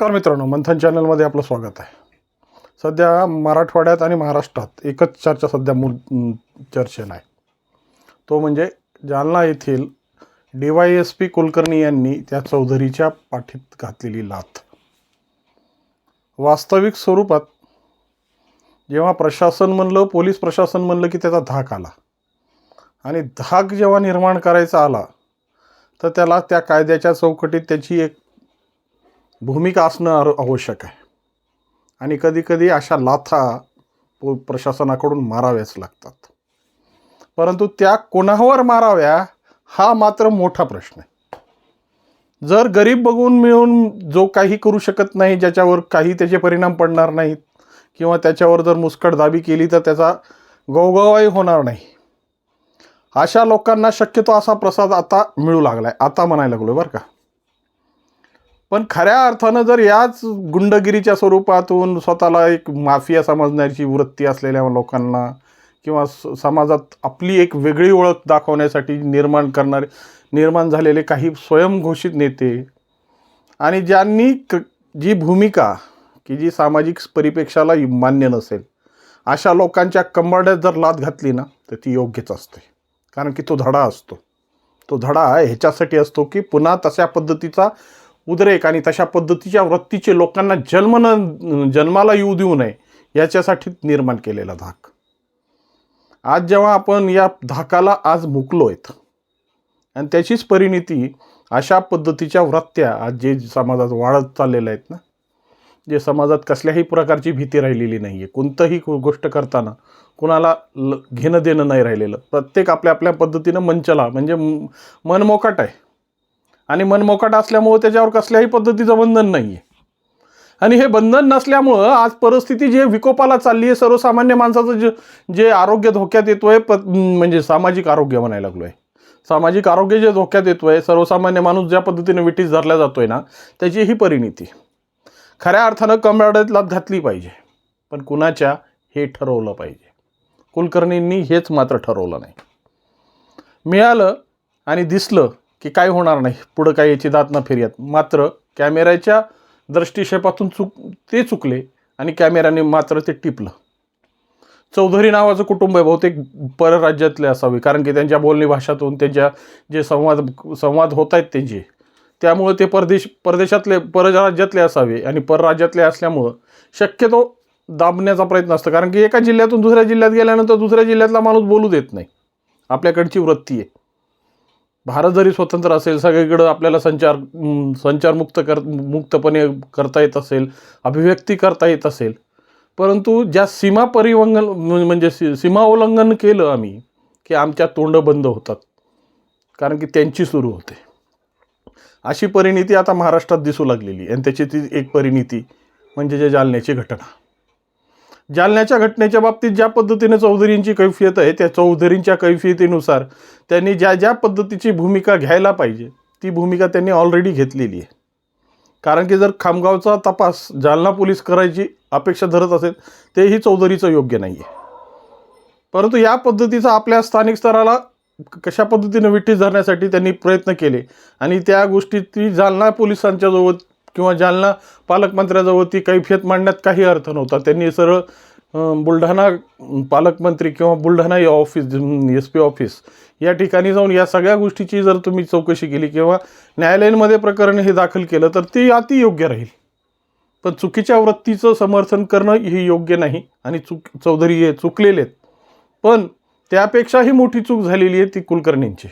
नमस्कार मित्रांनो मंथन चॅनलमध्ये आपलं स्वागत आहे. सध्या मराठवाड्यात आणि महाराष्ट्रात एकच चर्चा सध्या मूल अं, चर्चेला आहे. तो म्हणजे जालना येथील D Y S P Kulkarni यांनी त्या चौधरीच्या पाठीत घातलेली लाथ. वास्तविक स्वरूपात जेव्हा प्रशासन म्हणलं पोलीस प्रशासन म्हणलं की त्याचा धाक आला. आणि धाक जेव्हा निर्माण करायचा आला तर त्याला त्या कायद्याच्या चौकटीत त्याची एक भूमिका असणं आवश्यक आहे. आणि कधीकधी अशा लाथा प्रशासनाकडून माराव्याच लागतात. परंतु त्या कोणावर माराव्या हा मात्र मोठा प्रश्न आहे. जर गरीब बघून मिळून जो काही करू शकत नाही ज्याच्यावर काही त्याचे परिणाम पडणार नाहीत किंवा त्याच्यावर जर मुस्कटदाबी केली तर त्याचा गवगवाही होणार नाही. अशा लोकांना शक्यतो असा प्रसाद आता मिळू लागलाय. आता म्हणायला लागलो बरं का. पण खऱ्या अर्थानं जर याच गुंडगिरीच्या स्वरूपातून स्वतःला एक माफिया समजण्याची वृत्ती असलेल्या लोकांना किंवा स- समाजात आपली एक वेगळी ओळख दाखवण्यासाठी निर्माण करणारे निर्माण झालेले काही स्वयंघोषित नेते आणि ज्यांनी क जी भूमिका की जी सामाजिक परिपेक्षाला मान्य नसेल अशा लोकांच्या कंबरड्यात जर लात घातली ना तर ती योग्यच असते. कारण की तो धडा असतो. तो धडा ह्याच्यासाठी असतो की पुन्हा तशा पद्धतीचा उद्रेक आणि तशा पद्धतीच्या वृत्तीचे लोकांना जन्म न जन्माला येऊ देऊ नये याच्यासाठी निर्माण केलेला धाक. आज जेव्हा आपण या धाकाला आज मुकलो आहेत आणि त्याचीच परिणिती अशा पद्धतीच्या वृत्त्या आज जे समाजात वाढत चाललेल्या आहेत ना जे समाजात कसल्याही प्रकारची भीती राहिलेली नाही आहे कोणतंही गोष्ट करताना कुणाला ल घेणं देणं नाही राहिलेलं. प्रत्येक आपल्या आपल्या पद्धतीनं मंचला म्हणजे मनमोकाट आहे. आणि मनमोकाट असल्यामुळं त्याच्यावर कसल्याही पद्धतीचं बंधन नाही आहे आणि हे बंधन नसल्यामुळं आज परिस्थिती जे विकोपाला चालली आहे सर्वसामान्य माणसाचं जे जे आरोग्य धोक्यात येतो आहे प म्हणजे सामाजिक आरोग्य म्हणायला लागलो आहे सामाजिक आरोग्य जे धोक्यात येतो आहे सर्वसामान्य माणूस ज्या पद्धतीने विटीस धरला आहे ना त्याची ही परिणिती. खऱ्या अर्थानं कमराड्यात लात घातली पाहिजे पण कुणाच्या हे ठरवलं पाहिजे. कुलकर्णींनी हेच मात्र ठरवलं नाही. मिळालं आणि दिसलं की काय होणार नाही. पुढं काय याची दात ना फिर्यात मात्र कॅमेऱ्याच्या दृष्टिक्षेपातून चुक ते चुकले आणि कॅमेऱ्याने मात्र ते टिपलं. चौधरी नावाचं कुटुंब आहे बहुतेक परराज्यातले असावे. कारण की त्यांच्या बोलणी भाषातून त्यांच्या जे संवाद संवाद होत आहेत त्यांचे त्यामुळं ते परदेश परदेशातले परराज्यातले असावे आणि परराज्यातले असल्यामुळं शक्यतो दाबण्याचा प्रयत्न असतो. कारण की एका जिल्ह्यातून दुसऱ्या जिल्ह्यात गेल्यानंतर दुसऱ्या जिल्ह्यातला माणूस बोलू देत नाही. आपल्याकडची वृत्ती आहे. भारत जरी स्वतंत्र असेल सगळीकडं आपल्याला संचार संचारमुक्त कर मुक्तपणे करता येत असेल अभिव्यक्ती करता येत असेल. परंतु ज्या सीमा परिवंगन म्हणजे सी सीमा उल्लंघन केलं आम्ही की आमच्या तोंड बंद होतात. कारण की त्यांची सुरू होते. अशी परिणिती आता महाराष्ट्रात दिसू लागलेली आणि त्याची ती एक परिणिती म्हणजे जे जालन्याची घटना. जालन्याच्या घटनेच्या बाबतीत ज्या पद्धतीने चौधरींची कैफियत आहे त्या चौधरींच्या कैफियतीनुसार त्यांनी ज्या ज्या पद्धतीची भूमिका घ्यायला पाहिजे ती भूमिका त्यांनी ऑलरेडी घेतलेली आहे. कारण की जर खामगावचा तपास जालना पोलीस करायची अपेक्षा धरत असेल तेही चौधरीचं योग्य नाही आहे परंतु या पद्धतीचा आपल्या स्थानिक स्तराला कशा पद्धतीने विठ्ठीस धरण्यासाठी त्यांनी प्रयत्न केले आणि त्या गोष्टी ती जालना पोलिसांच्या जवळ किंवा जालना पालकमंत्र्याजवळ ती कैफियत मांडण्यात काही अर्थ नव्हता त्यांनी सरळ बुलढाणा पालकमंत्री किंवा बुलढाणा या ऑफिस एस पी ऑफिस या ठिकाणी जाऊन या सगळ्या गोष्टीची जर तुम्ही चौकशी केली किंवा न्यायालयीनमध्ये प्रकरण हे दाखल केलं तर ते अति योग्य राहील. पण चुकीच्या वृत्तीचं समर्थन करणं हे योग्य नाही आणि चुक चौधरी हे चुकलेले आहेत. पण त्यापेक्षाही मोठी चूक झालेली आहे ती कुलकर्णींची.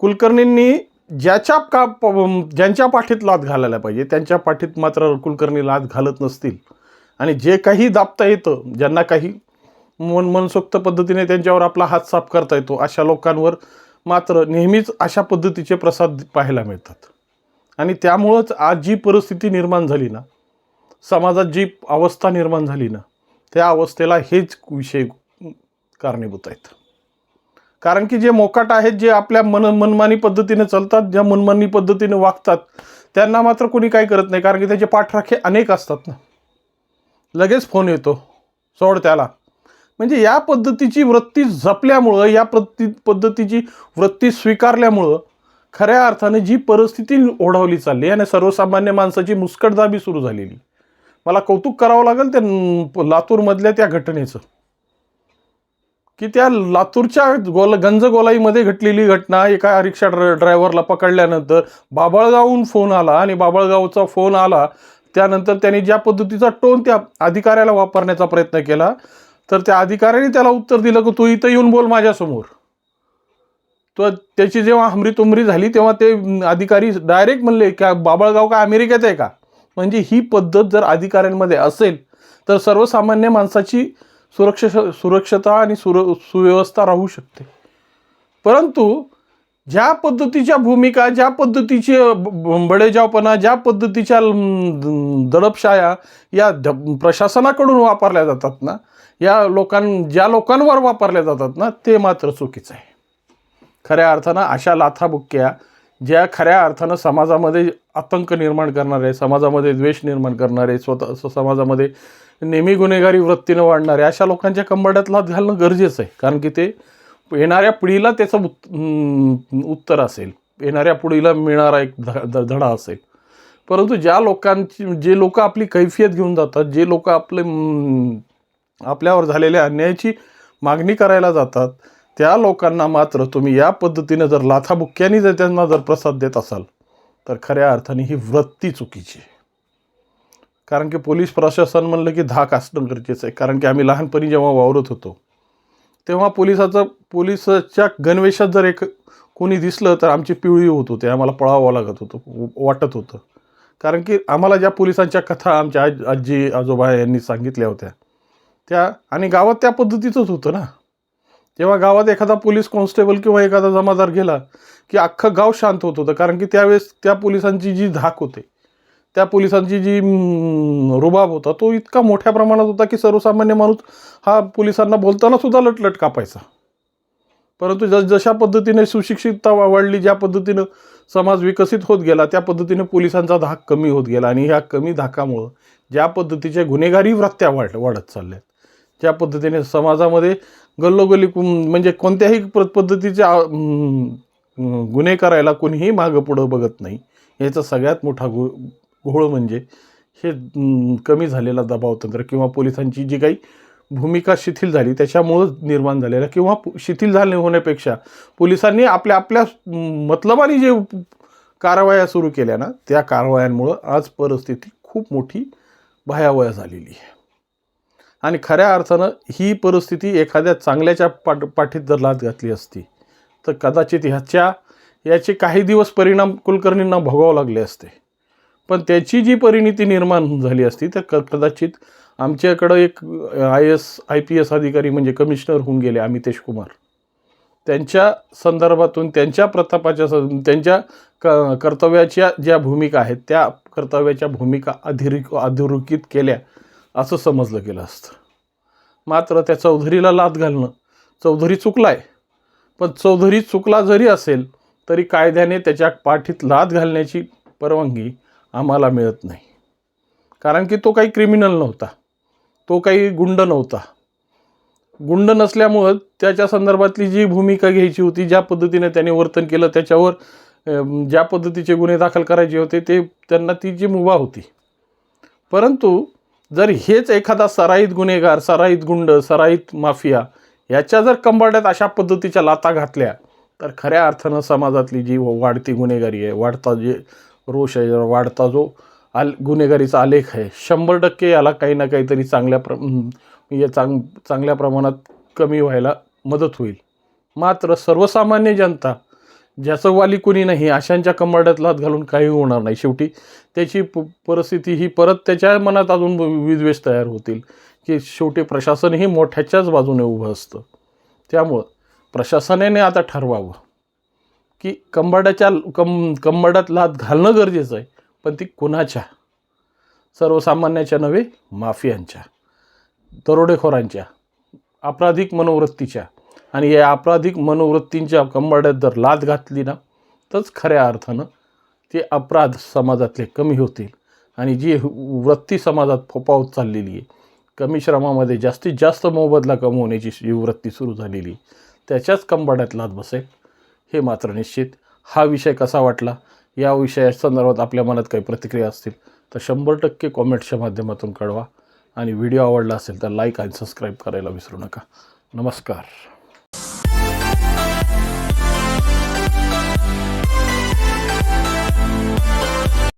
कुलकर्णींनी ज्याच्या का प- ज्यांच्या पाठीत लात घालायला पाहिजे त्यांच्या पाठीत मात्र कुलकर्णी लात घालत नसतील. आणि जे काही दाबता येतं ज्यांना काही मन मनसोक्त पद्धतीने त्यांच्यावर आपला हात साफ करता येतो अशा लोकांवर मात्र नेहमीच अशा पद्धतीचे प्रसाद पाहायला मिळतात. आणि त्यामुळंच आज जी परिस्थिती निर्माण झाली ना समाजात जी अवस्था निर्माण झाली ना त्या अवस्थेला हेच विषय कारणीभूत आहेत. कारण की जे मोकाट आहेत जे आपल्या मन मनमानी पद्धतीने चालतात ज्या मनमानी पद्धतीने वागतात त्यांना मात्र कोणी काय करत नाही कारण की त्याचे पाठराखे अनेक असतात ना. लगेच फोन येतो सोड त्याला. म्हणजे या पद्धतीची वृत्ती जपल्यामुळं या प्रति पद्धतीची वृत्ती स्वीकारल्यामुळं खऱ्या अर्थाने जी परिस्थिती ओढावली चालली आणि सर्वसामान्य माणसाची मुस्कटदाबी सुरू झालेली मला कौतुक करावं लागेल त्या लातूरमधल्या त्या घटनेचं. की त्या लातूरच्या गोल गंजगोलाईमध्ये घटलेली घटना एका रिक्षा ड्र ड्रायव्हरला पकडल्यानंतर बाबळगावहून फोन आला आणि बाबळगावचा फोन आला त्यानंतर त्याने ज्या पद्धतीचा टोन त्या अधिकाऱ्याला वापरण्याचा प्रयत्न केला तर त्या अधिकाऱ्याने त्याला उत्तर दिलं की तू इथं येऊन बोल माझ्यासमोर. तर त्याची जेव्हा हमरी झाली तेव्हा ते अधिकारी डायरेक्ट म्हणले का बाबळगाव का अमेरिकेत आहे का? म्हणजे ही पद्धत जर अधिकाऱ्यांमध्ये असेल तर सर्वसामान्य माणसाची सुरक्ष सुरक्षता आणि सुर सुव्यवस्था राहू शकते. परंतु ज्या पद्धतीच्या भूमिका ज्या पद्धतीचे ब- ब- बडेजावपणा ज्या पद्धतीच्या दडपशाया या ध- प्रशासनाकडून वापरल्या जातात ना या लोकां ज्या लोकांवर वापरल्या जातात ना ते मात्र चुकीचं आहे. खऱ्या अर्थानं अशा लाथाबुक्क्या ज्या खऱ्या अर्थानं समाजामध्ये आतंक निर्माण करणारे समाजामध्ये द्वेष निर्माण करणारे स्वतः समाजामध्ये नेहमी गुन्हेगारी वृत्तीनं वाढणारे. अशा लोकांच्या कंबड्यात लाथ घालणं गरजेचं आहे. कारण की ते येणाऱ्या पिढीला त्याचं उत् उत्तर असेल. येणाऱ्या पिढीला मिळणारा एक ध ध- धडा असेल. परंतु ज्या लोकांची जे लोक आपली कैफियत घेऊन जातात जे लोक आपले आपल्यावर झालेल्या अन्यायाची मागणी करायला जातात त्या लोकांना मात्र तुम्ही या पद्धतीनं जर लाथाबुक्क्यानी जर त्यांना जर प्रसाद देत असाल तर खऱ्या अर्थाने ही वृत्ती चुकीची आहे. कारण की पोलीस प्रशासन म्हणलं की धाक असणं गरजेचं आहे. कारण की आम्ही लहानपणी जेव्हा वावरत होतो तेव्हा पोलिसाचं पोलिसाच्या गणवेशात जर एक कोणी दिसलं तर आमची पिवळी होत होती आम्हाला पळावं लागत होतं वाटत होतं. कारण की आम्हाला ज्या पोलिसांच्या कथा आमच्या आज आजी आजोबा यांनी सांगितल्या होत्या त्या आणि गावात त्या पद्धतीचंच होतं ना. जेव्हा गावात एखादा पोलीस कॉन्स्टेबल किंवा एखादा जमादार गेला की अख्खं गाव शांत होत होतं कारण की त्यावेळेस त्या पोलिसांची जी धाक होते त्या पोलिसांची जी रुबाब होता तो इतका मोठ्या प्रमाणात होता की सर्वसामान्य माणूस हा पोलिसांना बोलताना सुद्धा लटलट कापायचा. परंतु ज जशा पद्धतीने सुशिक्षितता वाढली ज्या पद्धतीनं समाज विकसित होत गेला त्या पद्धतीने पोलिसांचा धाक कमी होत गेला आणि ह्या कमी धाकामुळं ज्या पद्धतीच्या गुन्हेगारी वृत्त्या वाढ वाढत चालल्यात ज्या पद्धतीने समाजामध्ये गल्लोगल्ली म्हणजे कोणत्याही पद्धतीचे गुन्हे करायला कोणीही मागं पुढं बघत नाही याचा सगळ्यात मोठा गु घोळ म्हणजे हे कमी झालेला दबाव तंत्र किंवा पोलिसांची जी काही भूमिका शिथिल झाली त्याच्यामुळं निर्माण झालेला किंवा शिथिल झाले होण्यापेक्षा पोलिसांनी आपल्या आपल्या मतलबाने जे कारवाया सुरू केल्या ना त्या कारवायांमुळं आज परिस्थिती खूप मोठी भयावह झालेली आहे. आणि खऱ्या अर्थानं ही परिस्थिती एखाद्या चांगल्याच्या पाठ पाठीत जर लाच घातली असती तर कदाचित ह्याच्या याचे काही दिवस परिणाम कुलकर्णींना भोगावं लागले असते. पण त्याची जी परिणिती निर्माण झाली असती तर क कदाचित आमच्याकडं एक I S I P S अधिकारी म्हणजे कमिशनर होऊन गेले अमितेश कुमार. त्यांच्या संदर्भातून त्यांच्या प्रतापाच्या स- त्यांच्या क कर्तव्याच्या ज्या भूमिका आहेत त्या कर्तव्याच्या भूमिका अधीर अधोरेखित केल्या असं समजलं गेलं असतं. मात्र त्या चौधरीला लाद घालणं चौधरी चुकला आहे पण चौधरी चुकला जरी असेल तरी कायद्याने त्याच्या पाठीत लाद घालण्याची परवानगी आम्हाला मिळत नाही. कारण की तो काही क्रिमिनल नव्हता. तो काही गुंड नव्हता. गुंड नसल्यामुळं त्याच्या संदर्भातली जी भूमिका घ्यायची होती ज्या पद्धतीने त्याने वर्तन केलं त्याच्यावर ज्या पद्धतीचे गुन्हे दाखल करायचे होते ते त्यांना ती जी मुभा होती. परंतु जर हेच एखादा सराईत गुन्हेगार सराईत गुंड सराईत माफिया याच्या जर कंबाड्यात अशा पद्धतीच्या लाता घातल्या तर खऱ्या अर्थानं समाजातली जी वाढती गुन्हेगारी आहे वाढता जे रोष आहे वाढता जो आल गुन्हेगारीचा आलेख आहे. शंभर टक्के याला काही ना काहीतरी चांगल्या प्र या चांग चांगल्या प्रमाणात कमी व्हायला मदत होईल. मात्र सर्वसामान्य जनता ज्याचं वाली कुणी नाही अशांच्या कंबरड्यात लात घालून काही होणार नाही शेवटी. त्याची प परिस्थिती ही परत त्याच्या मनात अजून विद्वेष तयार होतील की शेवटी प्रशासनही मोठ्याच्याच बाजूने उभं असतं. त्यामुळं प्रशासनाने आता ठरवावं. की कंबरड्याच्या कं कंबरड्यात लात घालणं गरजेचं आहे पण ती कुणाच्या? सर्वसामान्याच्या नव्हे माफियांच्या दरोडेखोरांच्या आपराधिक मनोवृत्तीच्या. आणि या आपराधिक मनोवृत्तींच्या कंबरड्यात जर लाद घातली ना तरच खऱ्या अर्थानं ते अपराध समाजातले कमी होतील. आणि जी वृत्ती समाजात फोपावत चाललेली आहे कमी श्रमामध्ये जास्तीत जास्त मोबदला कमवण्याची जी वृत्ती सुरू झालेली आहे, त्याच्याच कंबाड्यात लाद बसेल. हे मात्र निश्चित. हा विषय कसा वाटला? या विषयासंदर्भात आपल्या मनात काही प्रतिक्रिया असतील तर शंभर टक्के कॉमेंट्सच्या माध्यमातून कळवा. आणि व्हिडिओ आवडला असेल तर लाईक आणि सबस्क्राईब करायला विसरू नका. नमस्कार.